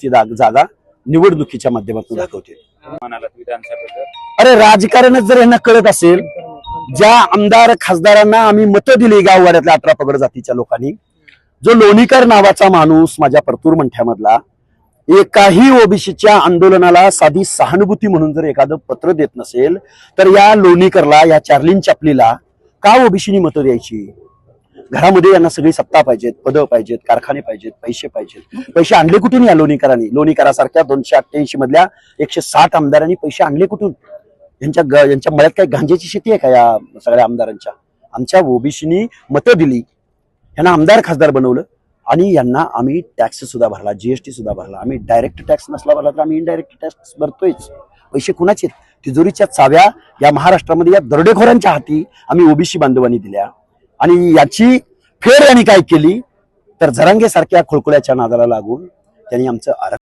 ची जा- जागा निवडणुकीच्या माध्यमातून दाखवते. अरे राजकारणच जर यांना कळत असेल ज्या आमदार खासदारांना आम्ही मतं दिली गाववाड्यातल्या अठरा पगड जातीच्या लोकांनी जो लोणीकर नावाचा माणूस माझ्या परतूर मंठ्यामधला एकाही ओबीसीच्या आंदोलनाला साधी सहानुभूती म्हणून जर एखादं पत्र देत नसेल तर या लोणीकरला या चार्लिन चापलीला का ओबीसीनी मतं द्यायची? घरामध्ये यांना सगळी सत्ता पाहिजेत पदं पाहिजेत कारखाने पाहिजेत पैसे पाहिजेत. पैसे आणले कुठून या लोणीकरांनी? लोणीकरासारख्या दोनशे अठ्ठ्याऐंशी मधल्या एकशे साठ आमदारांनी पैसे आणले कुठून? यांच्या यांच्या मळ्यात काही गांजेची शेती आहे का या सगळ्या आमदारांच्या? आमच्या ओबीसीनी मतं दिली. यांना आमदार खासदार बनवलं आणि यांना आम्ही टॅक्स सुद्धा भरला जीएसटी सुद्धा भरला. आम्ही डायरेक्ट टॅक्स नसला भरला तर आम्ही इनडायरेक्ट टॅक्स भरतोयच. पैसे कुणाचे तिजोरीच्या चाव्या या महाराष्ट्रामध्ये या दरोडेखोरांच्या हाती आम्ही ओबीसी बांधवांनी दिल्या. आणि याची फेर यांनी काय केली? तर झरांगे सारख्या खुळकुळ्याच्या नादाला लागून त्यांनी आमचं आरक्षण